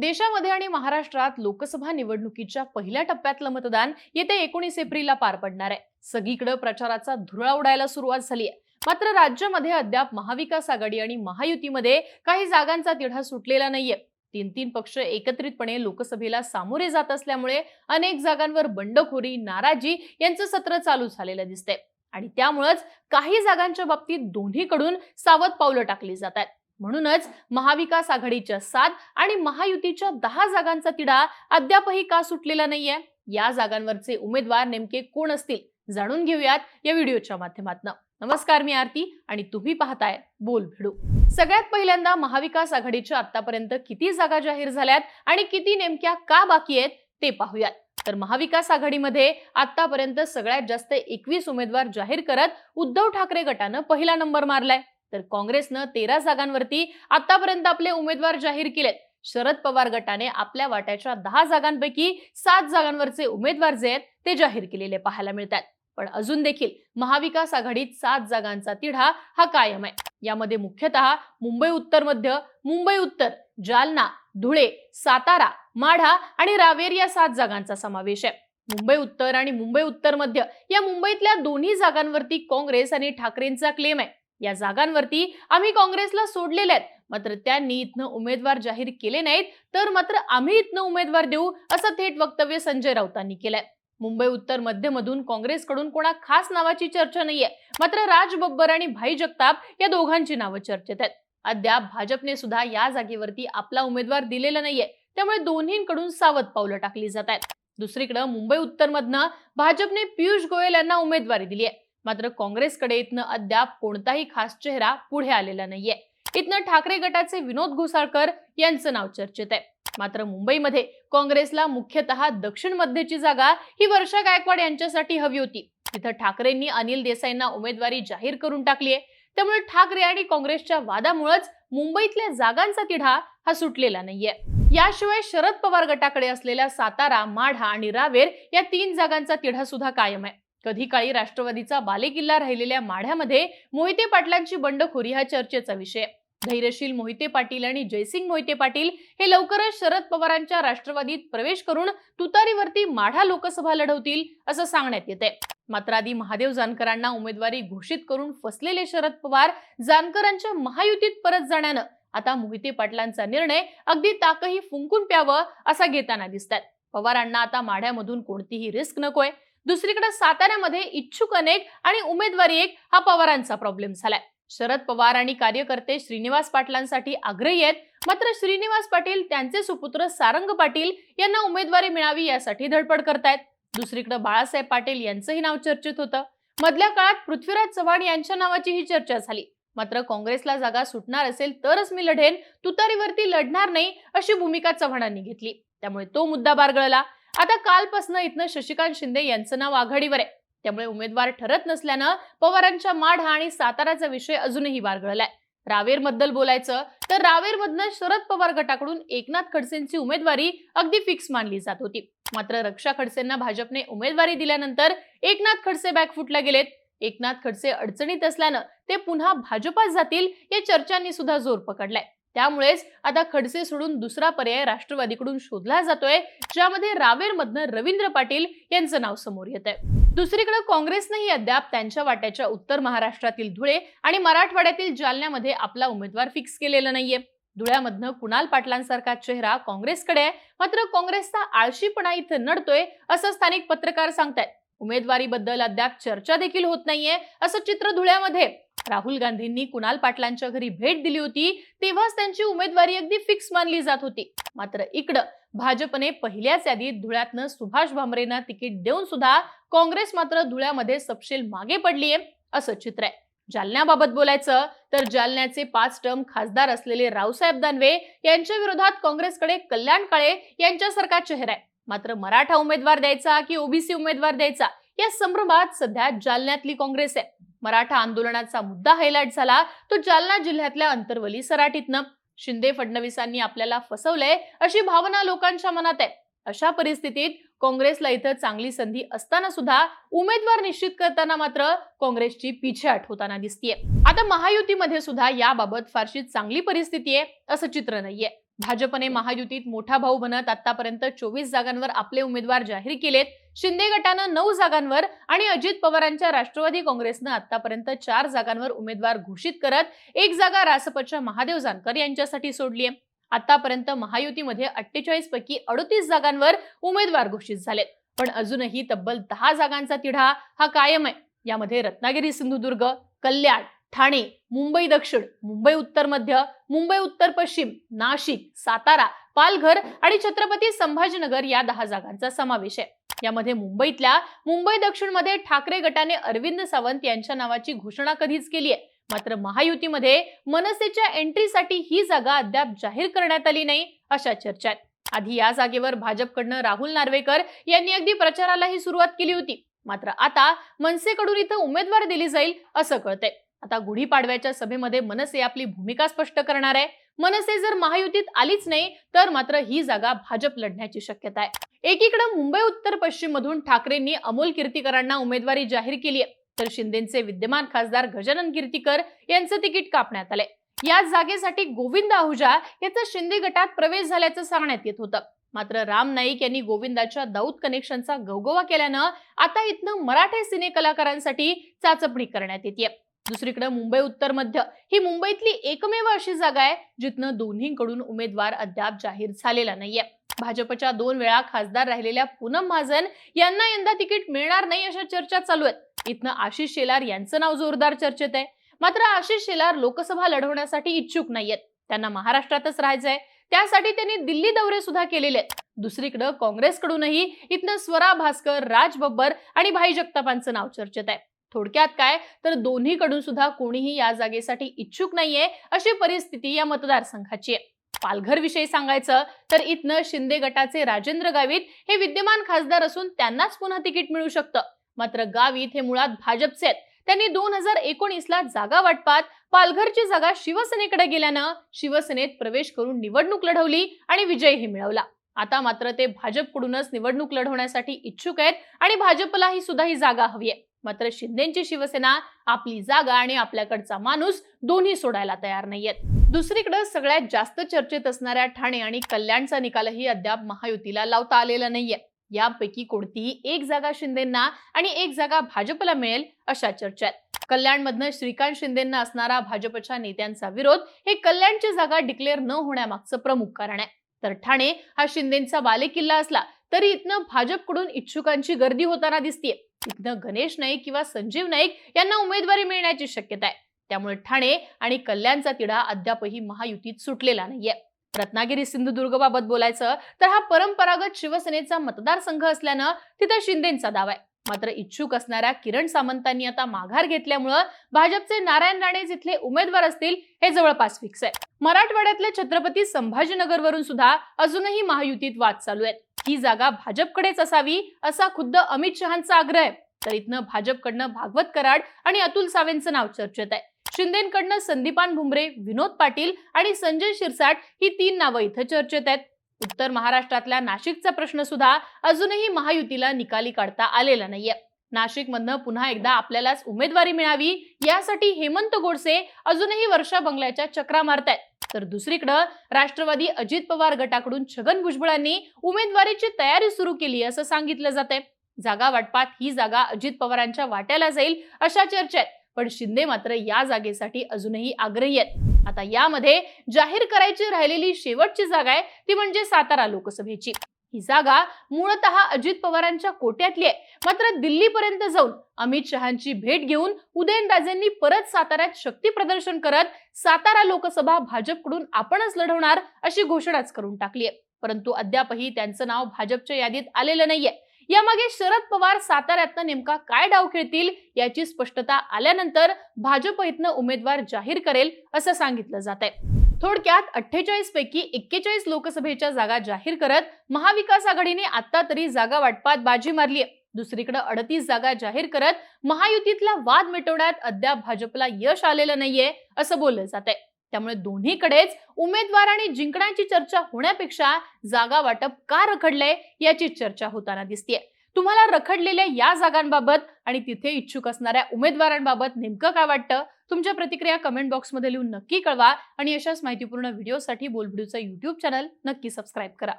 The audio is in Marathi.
देशामध्ये आणि महाराष्ट्रात लोकसभा निवडणुकीच्या पहिल्या टप्प्यातलं मतदान येत्या एकोणीस एप्रिलला पार पडणार आहे. सगळीकडे प्रचाराचा धुळा उडायला सुरुवात झाली आहे. मात्र राज्यामध्ये अद्याप महाविकास आघाडी आणि महायुतीमध्ये काही जागांचा तिढा सुटलेला नाहीये. तीन तीन पक्ष एकत्रितपणे लोकसभेला सामोरे जात असल्यामुळे अनेक जागांवर बंडखोरी नाराजी यांचं सत्र चालू झालेलं दिसतंय. आणि त्यामुळेच काही जागांच्या बाबतीत दोन्हीकडून सावध पावलं टाकली जात आहेत. म्हणूनच महाविकास आघाडीच्या सात आणि महायुतीच्या दहा जागांचा तिढा अद्यापही का सुटलेला नाहीये? या जागांवरचे उमेदवार नेमके कोण असतील? जाणून घेऊयात या व्हिडिओच्या माध्यमातून. नमस्कार मी आरती आणि तुम्ही पाहताय बोल भिडू सगळ्यात पहिल्यांदा महाविकास आघाडीच्या आतापर्यंत किती जागा जाहीर झाल्यात आणि किती नेमक्या का बाकी आहेत ते पाहूयात. तर महाविकास आघाडीमध्ये आतापर्यंत सगळ्यात जास्त एकवीस उमेदवार जाहीर करत उद्धव ठाकरे गटानं पहिला नंबर मारलाय. तर काँग्रेसनं तेरा जागांवरती आतापर्यंत आपले उमेदवार जाहीर केलेत. शरद पवार गटाने आपल्या वाट्याच्या दहा जागांपैकी सात जागांवरचे उमेदवार जे आहेत ते जाहीर केलेले पाहायला मिळतात. पण अजून देखील महाविकास आघाडीत सात जागांचा तिढा हा कायम आहे. यामध्ये मुख्यतः मुंबई उत्तर मध्य मुंबई उत्तर जालना धुळे सातारा माढा आणि रावेर या सात जागांचा समावेश आहे. मुंबई उत्तर आणि मुंबई उत्तर मध्य या मुंबईतल्या दोन्ही जागांवरती काँग्रेस आणि ठाकरेंचा क्लेम आहे. या जागांवरती आम्ही काँग्रेसला सोडलेले आहेत. मात्र त्यांनी इथनं उमेदवार जाहीर केले नाहीत तर मात्र आम्ही इथनं उमेदवार देऊ असं थेट वक्तव्य संजय राऊतांनी केलंय. मुंबई उत्तर मध्यमधून काँग्रेसकडून कोणा खास नावाची चर्चा नाहीये. मात्र राज बब्बर आणि भाई जगताप या दोघांची नावं चर्चेत आहेत. अद्याप भाजपने सुद्धा या जागेवरती आपला उमेदवार दिलेला नाहीये. त्यामुळे दोन्हींकडून सावध पावलं टाकली जात आहेत. दुसरीकडे मुंबई उत्तरमधनं भाजपने पियुष गोयल यांना उमेदवारी दिली आहे मात्र काँग्रेसकडे इथनं अद्याप कोणताही खास चेहरा पुढे आलेला नाहीये. इथनं ठाकरे गटाचे विनोद घोसाळकर यांचं नाव चर्चेत आहे. मात्र मुंबईमध्ये काँग्रेसला मुख्यतः दक्षिण मध्यची जागा ही वर्षा गायकवाड यांच्यासाठी हवी होती. तिथं ठाकरेंनी अनिल देसाईंना उमेदवारी जाहीर करून टाकली आहे. त्यामुळे ठाकरे आणि काँग्रेसच्या वादामुळेच मुंबईतल्या जागांचा तिढा हा सुटलेला नाहीये. याशिवाय शरद पवार गटाकडे असलेल्या सातारा माढा आणि रावेर या तीन जागांचा तिढा सुद्धा कायम आहे. कधी काळी राष्ट्रवादीचा बालेकिल्ला राहिलेल्या माढ्यामध्ये मोहिते पाटलांची बंडखोरी हा चर्चेचा विषय. धैर्यशील मोहिते पाटील आणि जयसिंग मोहिते पाटील हे लवकरच शरद पवारांच्या राष्ट्रवादीत प्रवेश करून तुतारीवरती माढा लोकसभा लढवतील असं सांगण्यात येते मात्र आधी महादेव जानकरांना उमेदवारी घोषित करून फसलेले शरद पवार जानकरांच्या महायुतीत परत जाण्यानं आता मोहिते पाटलांचा निर्णय अगदी ताकही फुंकून प्यावं असा घेताना दिसतात पवारांना आता माढ्यामधून कोणतीही रिस्क नकोय. दुसरीकडे साताऱ्यामध्ये इच्छुक अनेक आणि उमेदवारी एक हा पवारांचा प्रॉब्लेम झालाय. शरद पवार आणि कार्यकर्ते श्रीनिवास पाटलांसाठी आग्रही आहेत. मात्र श्रीनिवास पाटील त्यांचे सुपुत्र सारंग पाटील यांना उमेदवारी मिळावी यासाठी धडपड करतायत. दुसरीकडे बाळासाहेब पाटील यांचंही नाव चर्चेत होतं. मधल्या काळात पृथ्वीराज चव्हाण यांच्या नावाचीही चर्चा झाली. मात्र काँग्रेसला जागा सुटणार असेल तरच मी लढेन तुतारीवरती लढणार नाही अशी भूमिका चव्हाणांनी घेतली. त्यामुळे तो मुद्दा बारगळला. आता कालपासून इथनं शशिकांत शिंदे यांचं नाव आघाडीवर आहे. त्यामुळे उमेदवार ठरत नसल्यानं पवारांच्या माढा आणि साताराचा विषय अजूनही बारगळलाय रावेरबद्दल बोलायचं तर रावेरमधनं शरद पवार गटाकडून एकनाथ खडसेंची उमेदवारी अगदी फिक्स मानली जात होती. मात्र रक्षा खडसेंना भाजपने उमेदवारी दिल्यानंतर एकनाथ खडसे बॅकफुटला गेलेत. एकनाथ खडसे अडचणीत असल्यानं ते पुन्हा भाजपात जातील या चर्चांनी सुद्धा जोर पकडलाय. त्यामुळेच आता खडसे सोडून दुसरा पर्याय राष्ट्रवादीकडून शोधला जातोय ज्यामध्ये रावेरमधनं रवींद्र पाटील यांचं नाव समोर येत आहे. दुसरीकडे काँग्रेसनेही अद्याप त्यांच्या वाट्याच्या उत्तर महाराष्ट्रातील धुळे आणि मराठवाड्यातील जालन्यामध्ये आपला उमेदवार फिक्स केलेला नाहीये. धुळ्यामधनं कुणाल पाटलांसारखा चेहरा काँग्रेसकडे आहे मात्र काँग्रेसचा आळशीपणा इथं नडतोय असं स्थानिक पत्रकार सांगतायत. उमेदवारीबद्दल अद्याप चर्चा देखील होत नाहीये असं चित्र धुळ्यामध्ये राहुल गांधींनी कुणाल पाटलांच्या घरी भेट दिली होती तेव्हाच त्यांची उमेदवारी अगदी फिक्स मानली जात होती. मात्र इकडं भाजपने पहिल्याच यादीत धुळ्यातनं सुभाष भामरेंना तिकीट देऊन सुद्धा काँग्रेस मात्र धुळ्यामध्ये सपशेल मागे पडलीये असं चित्र आहे. जालन्याबाबत बोलायचं तर जालन्याचे पाच टर्म खासदार असलेले रावसाहेब दानवे यांच्या विरोधात काँग्रेसकडे कल्याण काळे यांच्यासारखा चेहरा आहे. मात्र मराठा उमेदवार द्यायचा की ओबीसी उमेदवार द्यायचा या संभ्रमात सध्या जालन्यातली काँग्रेस आहे. मराठा आंदोलनाचा मुद्दा हायलाइट झाला तो जालना जिल्ह्यातल्या अंतरवली सराटीतनं. शिंदे फडणवीसांनी आपल्याला फसवलंय अशी भावना लोकांच्या मनात आहे. अशा परिस्थितीत काँग्रेसला इथं चांगली संधी असताना सुद्धा उमेदवार निश्चित करताना मात्र काँग्रेसची पिछेहाट होताना दिसतीये. आता महायुतीमध्ये सुद्धा याबाबत फारशी चांगली परिस्थिती आहे असं चित्र नाहीये. भाजपने महायुतीत मोठा भाऊ बनत आतापर्यंत चोवीस जागांवर आपले उमेदवार जाहीर केलेत. शिंदे गटानं नऊ जागांवर आणि अजित पवारांच्या राष्ट्रवादी काँग्रेसनं आतापर्यंत चार जागांवर उमेदवार घोषित करत एक जागा रासपच्या महादेव जानकर यांच्यासाठी सोडली आहे आतापर्यंत महायुतीमध्ये अठ्ठेचाळीस पैकी अडतीस जागांवर उमेदवार घोषित झालेत. पण अजूनही तब्बल दहा जागांचा तिढा हा कायम आहे. यामध्ये रत्नागिरी सिंधुदुर्ग कल्याण ठाणे मुंबई दक्षिण मुंबई उत्तर मध्य मुंबई उत्तर पश्चिम नाशिक सातारा पालघर आणि छत्रपती संभाजीनगर या दहा जागांचा समावेश आहे. यामध्ये मुंबईतल्या मुंबई दक्षिणमध्ये ठाकरे गटाने अरविंद सावंत यांच्या नावाची घोषणा कधीच केली आहे. मात्र महायुतीमध्ये मनसेच्या एंट्रीसाठी ही जागा अद्याप जाहीर करण्यात आली नाही अशा चर्चा आहेत. आधी या जागेवर भाजपकडनं राहुल नार्वेकर यांनी अगदी प्रचारालाही सुरुवात केली होती. मात्र आता मनसेकडून इथं उमेदवार दिली जाईल असं कळतंय. आता गुढीपाडव्याच्या सभेमध्ये मनसे आपली भूमिका स्पष्ट करणार आहे. मनसे जर महायुतीत आलीच नाही तर मात्र ही जागा भाजप लढण्याची शक्यता आहे. एकीकडे मुंबई उत्तर पश्चिम मधून ठाकरेंनी अमोल कीर्तीकरांना उमेदवारी जाहीर केली आहे तर शिंदेचे विद्यमान खासदार गजानन कीर्तीकर यांचं तिकीट कापण्यात आलंय. या जागेसाठी गोविंद आहुजा याचा शिंदे गटात प्रवेश झाल्याचं सांगण्यात येत होतं. मात्र राम नाईक यांनी गोविंदाच्या दाऊद कनेक्शनचा गवगवा केल्यानं आता इथनं मराठे सिने कलाकारांसाठी चाचपणी करण्यात येते दुसरीकडे मुंबई उत्तर मध्य ही मुंबईतली एकमेव अशी जागा आहे जिथनं दोन्हीकडून उमेदवार अद्याप जाहीर झालेला नाहीये. भाजपच्या दोन वेळा खासदार राहिलेल्या पूनम महाजन यांना यंदा तिकीट मिळणार नाही अशा चर्चा चालू आहेत. इथनं आशिष शेलार यांचं नाव जोरदार चर्चेत आहे. मात्र आशिष शेलार लोकसभा लढवण्यासाठी इच्छुक नाहीयेत. त्यांना महाराष्ट्रातच राहायचंय. त्यासाठी त्यांनी दिल्ली दौरे सुद्धा केलेले आहेत. दुसरीकडे काँग्रेसकडूनही इथनं स्वरा भास्कर राज बब्बर आणि भाई जगतापांचं नाव चर्चेत आहे. थोडक्यात काय? तर दोन्हीकडून सुद्धा कोणीही या जागेसाठी इच्छुक नाहीये अशी परिस्थिती या मतदारसंघाची आहे. पालघर विषयी सांगायचं तर इथनं शिंदे गटाचे राजेंद्र गावित हे विद्यमान खासदार असून त्यांनाच पुन्हा तिकीट मिळू शकतं. मात्र गावित हे मुळात भाजपचे आहेत. त्यांनी दोन हजार एकोणीसला जागा वाटपात पालघरची जागा शिवसेनेकडे गेल्यानं शिवसेनेत प्रवेश करून निवडणूक लढवली आणि विजयही मिळवला. आता मात्र ते भाजपकडूनच निवडणूक लढवण्यासाठी इच्छुक आहेत आणि भाजपलाही सुद्धा ही जागा हवी आहे. मात्र शिंदेची शिवसेना आपली जागा आणि आपल्याकडचा माणूस दोन्ही सोडायला तयार नाहीयेत. दुसरीकडे सगळ्यात जास्त चर्चेत असणाऱ्या ठाणे आणि कल्याणचा निकालही अद्याप महायुतीला लावता आलेला नाहीये. यापैकी कोणतीही एक जागा शिंदेना आणि एक जागा भाजपला मिळेल अशा चर्चा आहेत कल्याणमधनं श्रीकांत शिंदेना असणारा भाजपच्या नेत्यांचा विरोध हे कल्याणची जागा डिक्लेअर न होण्यामागचं प्रमुख कारण आहे. तर ठाणे हा शिंदेचा बालेकिल्ला असला तरी इथनं भाजपकडून इच्छुकांची गर्दी होताना दिसतीये. इथनं गणेश नाईक किंवा संजीव नाईक यांना उमेदवारी मिळण्याची शक्यता आहे. त्यामुळे ठाणे आणि कल्याणचा तिढा अद्यापही महायुतीत सुटलेला नाहीये. रत्नागिरी सिंधुदुर्गबाबत बोलायचं तर हा परंपरागत शिवसेनेचा मतदारसंघ असल्यानं तिथं शिंदेचा दावा आहे. मात्र इच्छुक असणाऱ्या किरण सामंतांनी आता माघार घेतल्यामुळं भाजपचे नारायण राणे जिथले उमेदवार असतील हे जवळपास फिक्स आहे. मराठवाड्यातल्या छत्रपती संभाजीनगरवरून सुद्धा अजूनही महायुतीत वाद चालू आहेत. ही जागा भाजपकडेच असावी असा खुद्द अमित शहांचा आग्रह आहे. तर इथनं भाजपकडनं भागवत कराड आणि अतुल सावेंचं नाव चर्चेत आहे. शिंदेकडनं संदीपान भुमरे विनोद पाटील आणि संजय शिरसाट ही तीन नावं इथं चर्चेत आहेत. उत्तर महाराष्ट्रातल्या नाशिकचा प्रश्न सुद्धा अजूनही महायुतीला निकाली काढता आलेला नाहीये. नाशिकमधनं पुन्हा एकदा आपल्यालाच उमेदवारी मिळावी यासाठी हेमंत गोडसे अजूनही वर्षा बंगल्याच्या चक्रा मारतायत. तर दुसरीकडं राष्ट्रवादी अजित पवार गटाकडून छगन भुजबळांनी उमेदवारीची तयारी सुरू केली असं सांगितलं जाते जागा वाटपात ही जागा अजित पवारांच्या वाट्याला जाईल अशा चर्चा आहेत पण शिंदे मात्र या जागेसाठी अजूनही आग्रही आहेत. आता यामध्ये जाहीर करायची राहिलेली शेवटची जागा आहे ती म्हणजे सातारा लोकसभेची. ही जागा मूळतः अजित पवारांच्या कोट्यातली आहे. मात्र दिल्लीपर्यंत जाऊन अमित शहांची भेट घेऊन उदयनराजेंनी परत साताऱ्यात शक्ती प्रदर्शन करत सातारा लोकसभा भाजपकडून आपणच लढवणार अशी घोषणाच करून टाकली आहे. परंतु अद्यापही त्यांचं नाव भाजपच्या यादीत आलेलं नाहीये. यामागे शरद पवार साताऱ्यातनं नेमका काय डाव खेळतील याची स्पष्टता आल्यानंतर भाजप इथनं उमेदवार जाहीर करेल असं सांगितलं जात आहे. थोडक्यात अठ्ठेचाळीस पैकी एक्केचाळीस लोकसभेच्या जागा जाहीर करत महाविकास आघाडीने आता तरी जागा वाटपात बाजी मारली आहे दुसरीकडे अडतीस जागा जाहीर करत महायुतीतला वाद मिटवण्यात अद्याप भाजपला यश आलेलं नाहीये असं बोललं जात आहे त्यामुळे दोन्हीकडेच उमेदवार आणि जिंकण्याची चर्चा होण्यापेक्षा जागा वाटप का रखडलंय याची चर्चा होताना दिसतीये. तुम्हाला रखडलेल्या या जागांबाबत आणि तिथे इच्छुक असणाऱ्या उमेदवारांबाबत नेमकं काय वाटतं? तुमच्या प्रतिक्रिया कमेंट बॉक्समध्ये लिहून नक्की कळवा आणि अशाच माहितीपूर्ण व्हिडिओसाठी बोलबिडूचा युट्यूब चॅनल नक्की सबस्क्राईब करा.